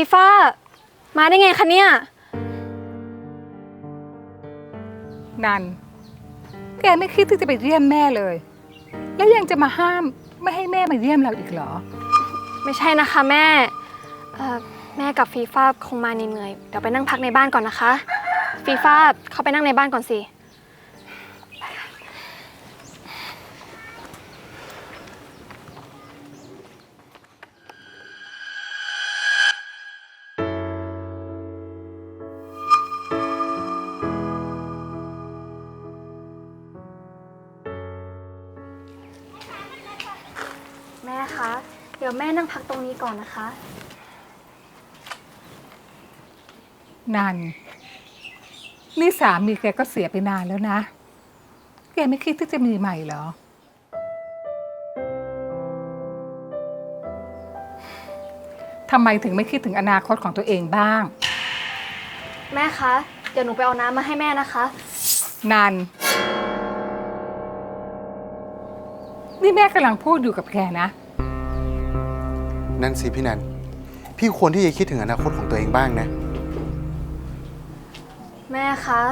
ฟีฟ่ามาได้ไงคะเนี่ย นัน แกไม่คิดที่จะไปเยี่ยมแม่เลย แล้วยังจะมาห้ามไม่ให้แม่มาเยี่ยมเราอีกเหรอ ไม่ใช่นะคะแม่เอ่อแม่กับฟีฟ่าคงมาเหนื่อยๆเดี๋ยวไปนั่งพักในบ้านก่อนนะคะ ฟีฟ่าเข้าไปนั่งในบ้านก่อนสิ คะ เดี๋ยวแม่นั่งพักตรงนี้ก่อนนะคะ นันนี่สามีแกก็เสียไปนานแล้วนะ แกไม่คิดที่จะมีใหม่เหรอ ทำไมถึงไม่คิดถึงอนาคตของตัวเองบ้าง แม่คะ เดี๋ยวหนูไปเอาน้ำมาให้แม่นะคะ นัน นี่แม่กำลังพูดอยู่กับแกนะ นั่นสิพี่นัน พี่ควรที่จะคิดถึงอนาคตของตัวเองบ้างนะ แม่คะ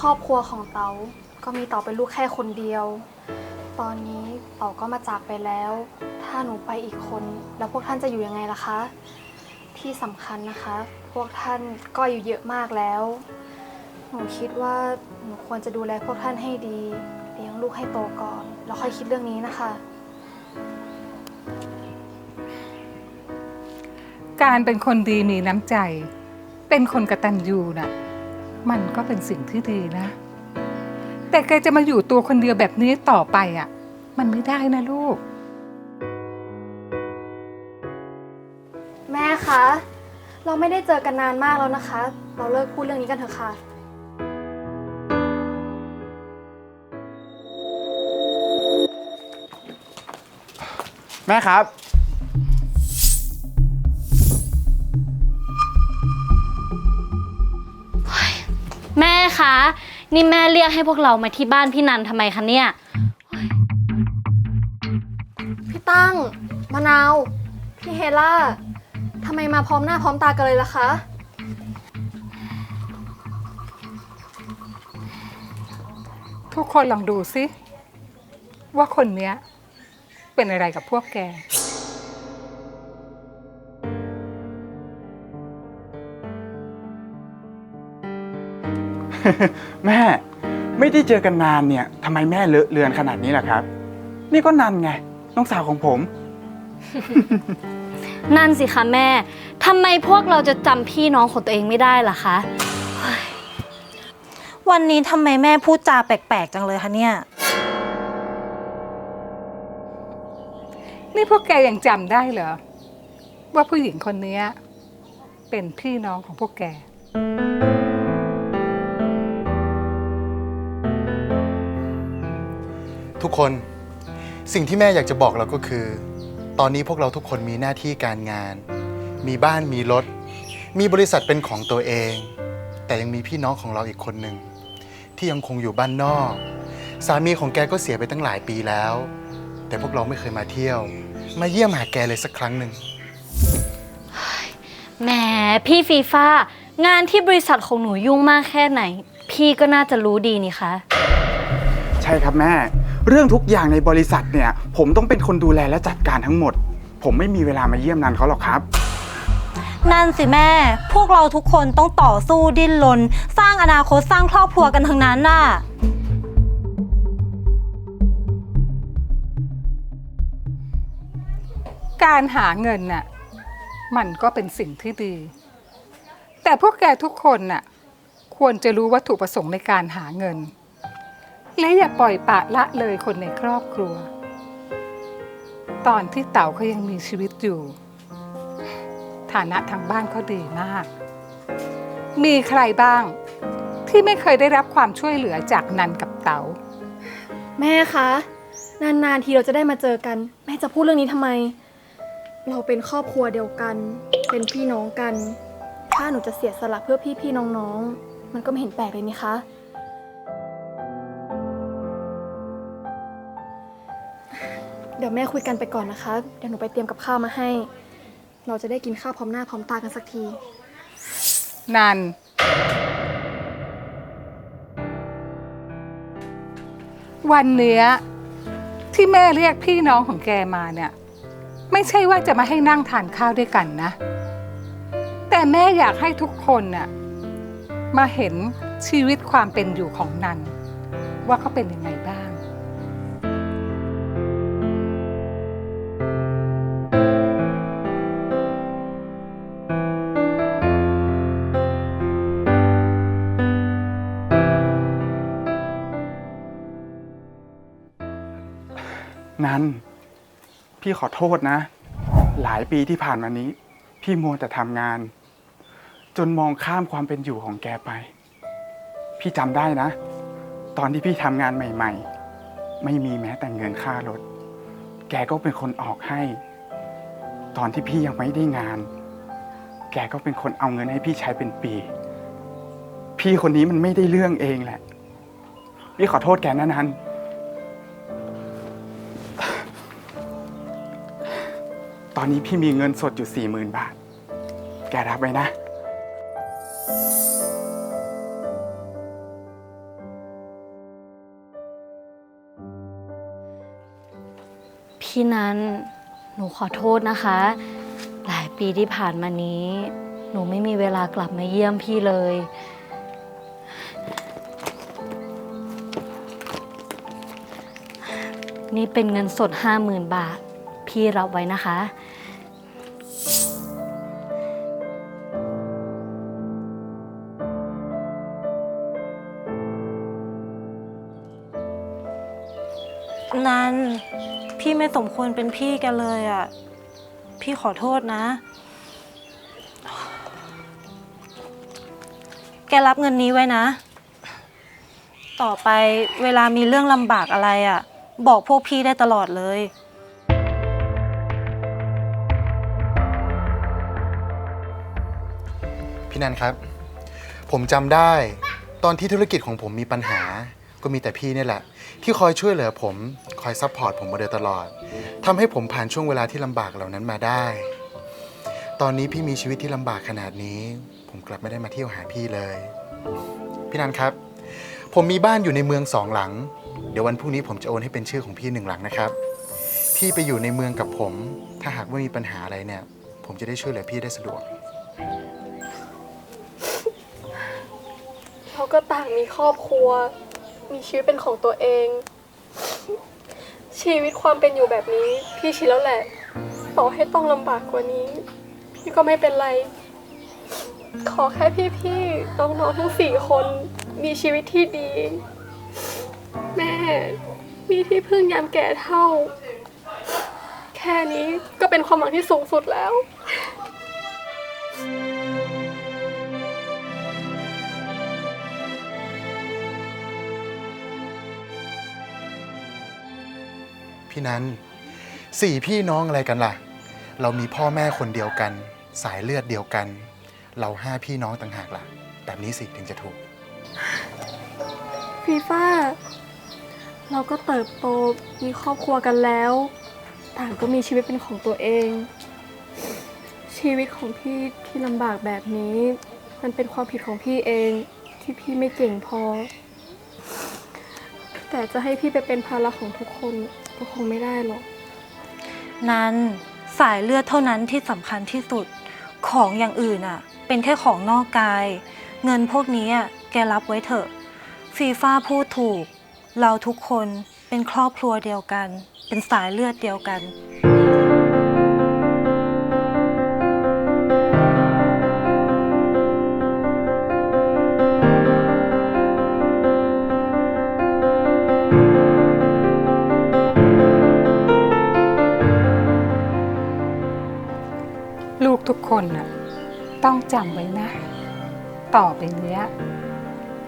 ครอบครัวของเต๋าก็มีเต๋าเป็นลูกแค่คนเดียว ตอนนี้เต๋าก็มาจากไปแล้ว ถ้าหนูไปอีกคน แล้วพวกท่านจะอยู่ยังไงล่ะคะ ที่สำคัญนะคะ พวกท่านก็อายู่เยอะมากแล้ว หนูคิดว่าหนูควรจะดูแลพวกท่านให้ดี เลี้ยงลูกให้โตก่อน แล้วค่อยคิดเรื่องนี้นะคะ การเป็นคนดีมีน้ำใจ เป็นคนกตัญญูน่ะ มันก็เป็นสิ่งที่ดีนะ แต่แกจะมาอยู่ตัวคนเดียวแบบนี้ต่อไปอะ มันไม่ได้นะลูก แม่คะ เราไม่ได้เจอกันนานมากแล้วนะคะ เราเลิกพูดเรื่องนี้กันเถอะค่ะ แม่ครับ คะ นี่แม่เรียกให้พวกเรามาที่บ้านพี่นันทำไมคะเนี่ย พี่ตั้ง มะนาว พี่เฮล่าทำไมมาพร้อมหน้าพร้อมตากันเลยล่ะคะ ทุกคนลองดูสิว่าคนเนี้ยเป็นอะไรกับพวกแก แม่ไม่ได้เจอกันนานเนี่ยทำไมแม่เลอะเลือนขนาดนี้ล่ะครับ นี่ก็นันไงน้องสาวของผม นั่นสิคะแม่ทำไมพวกเราจะจำพี่น้องของตัวเองไม่ได้ล่ะคะ วันนี้ทำไมแม่พูดจาแปลกๆจังเลยคะเนี่ย นี่พวกแกยังจำได้เหรอ ว่าผู้หญิงคนเนี้ยเป็นพี่น้องของพวกแก ทุกคนสิ่งที่แม่อยากจะบอกเราก็คือ ตอนนี้พวกเราทุกคนมีหน้าที่การงาน มีบ้านมีรถ มีบริษัทเป็นของตัวเอง แต่ยังมีพี่น้องของเราอีกคนหนึ่งที่ยังคงอยู่บ้านนอก สามีของแกก็เสียไปตั้งหลายปีแล้ว แต่พวกเราไม่เคยมาเที่ยว มาเยี่ยมหาแกเลยสักครั้งหนึ่งแหมพี่ฟีฟ่างานที่บริษัทของหนูยุ่งมากแค่ไหน พี่ก็น่าจะรู้ดีนี่คะ ใช่ครับแม่ เรื่องทุกอย่างในบริษัทเนี่ย ผมต้องเป็นคนดูแลและจัดการทั้งหมด ผมไม่มีเวลามาเยี่ยมนันเขาหรอกครับ นั่นสิแม่ พวกเราทุกคนต้องต่อสู้ดิ้นรนสร้างอนาคตสร้างครอบครัวกันทั้งนั้นน่ะ การหาเงินน่ะมันก็เป็นสิ่งที่ดี แต่พวกแกทุกคนน่ะควรจะรู้วัตถุประสงค์ในการหาเงิน และอย่าปล่อยปะละเลยคนในครอบครัว ตอนที่เต่าเขายังมีชีวิตอยู่ ฐานะทางบ้านเขาดีมาก มีใครบ้างที่ไม่เคยได้รับความช่วยเหลือจากนันกับเต๋าแม่คะ นานๆทีเราจะได้มาเจอกัน แม่จะพูดเรื่องนี้ทำไม เราเป็นครอบครัวเดียวกัน เป็นพี่น้องกัน ถ้าหนูจะเสียสละเพื่อพี่พี่น้องๆ มันก็ไม่เห็นแปลกเลยนี่คะ เดี๋ยวแม่คุยกันไปก่อนนะคะ เดี๋ยวหนูไปเตรียมกับข้าวมาให้ เราจะได้กินข้าวพร้อมหน้าพร้อมตากันสักที นันวันเนี้ยที่แม่เรียกพี่น้องของแกมาเนี่ย ไม่ใช่ว่าจะมาให้นั่งทานข้าวด้วยกันนะ แต่แม่อยากให้ทุกคนน่ะมาเห็นชีวิตความเป็นอยู่ของนันว่าเขาเป็นยังไงบ้าง นั้นพี่ขอโทษนะ หลายปีที่ผ่านมานี้ พี่มัวแต่ทำงาน จนมองข้ามความเป็นอยู่ของแกไป พี่จำได้นะ ตอนที่พี่ทำงานใหม่ ๆ ไม่มีแม้แต่เงินค่ารถ แกก็เป็นคนออกให้ ตอนที่พี่ยังไม่ได้งาน แกก็เป็นคนเอาเงินให้พี่ใช้เป็นปี พี่คนนี้มันไม่ได้เรื่องเองแหละ พี่ขอโทษแกนะนัน อนนี้พี่มีเงินสดอยู่สี่หมื่นบาท แกรับไว้นะ พี่นั้นหนูขอโทษนะคะ หลายปีที่ผ่านมานี้ หนูไม่มีเวลากลับมาเยี่ยมพี่เลย นี่เป็นเงินสดห้าหมื่นบาท พี่รับไว้นะคะ นันพี่ไม่สมควรเป็นพี่แกันเลยอะ พี่ขอโทษนะ แกรับเงินนี้ไว้นะ ต่อไปเวลามีเรื่องลำบากอะไรอะ บอกพวกพี่ได้ตลอดเลย พี่นันครับ ผมจำได้ตอนที่ธุรกิจของผมมีปัญหา ก็มีแต่พี่เนี่ยแหละ ที่คอยช่วยเหลือผม คอยซัพพอร์ตผมมาโดยตลอดทำให้ผมผ่านช่วงเวลาที่ลำบากเหล่านั้นมาได้ ตอนนี้พี่มีชีวิตที่ลำบากขนาดนี้ ผมกลับไม่ได้มาเที่ยวหาพี่เลย พี่นันครับ ผมมีบ้านอยู่ในเมืองสองหลัง เดี๋ยววันพรุ่งนี้ผมจะโอนให้เป็นชื่อของพี่หนึ่งหลังนะครับ พี่ไปอยู่ในเมืองกับผม ถ้าหากว่ามีปัญหาอะไรเนี่ย ผมจะได้ช่วยเหลือพี่ได้สะดวกเราก็ต่างมีครอบครัว มีชีวิตเป็นของตัวเอง ชีวิตความเป็นอยู่แบบนี้ พี่ชินแล้วแหละ ต่อให้ต้องลำบากกว่านี้ พี่ก็ไม่เป็นไร ขอแค่พี่ๆน้องๆทั้งสี่คนมีชีวิตที่ดี แม่ มีที่พึ่งยามแก่เท่า แค่นี้ก็เป็นความหวังที่สูงสุดแล้ว พี่นันสี่พี่น้องอะไรกันล่ะ เรามีพ่อแม่คนเดียวกัน สายเลือดเดียวกัน เราห้าพี่น้องต่างหากล่ะ แบบนี้สิถึงจะถูก ฟีฟ่าเราก็เติบโตมีครอบครัวกันแล้ว ต่างก็มีชีวิตเป็นของตัวเอง ชีวิตของพี่ที่ลำบากแบบนี้ มันเป็นความผิดของพี่เองที่พี่ไม่เก่งพอ แต่จะให้พี่ไปเป็นภาระของทุกคน ก็คงไม่ได้หรอก นั้นสายเลือดเท่านั้นที่สำคัญที่สุดของอย่างอื่นอะ เป็นแค่ของนอกกาย เงินพวกนี้อะแกรับไว้เถอะ ฟีฟ่าพูดถูก เราทุกคนเป็นครอบครัวเดียวกัน เป็นสายเลือดเดียวกันำไว้นะ ต่อไปเนี้ย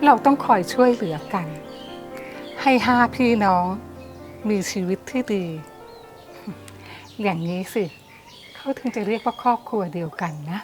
เราต้องคอยช่วยเหลือกัน ให้ห้าพี่น้องมีชีวิตที่ดี อย่างนี้สิ เขาถึงจะเรียกว่าครอบครัวเดียวกันนะ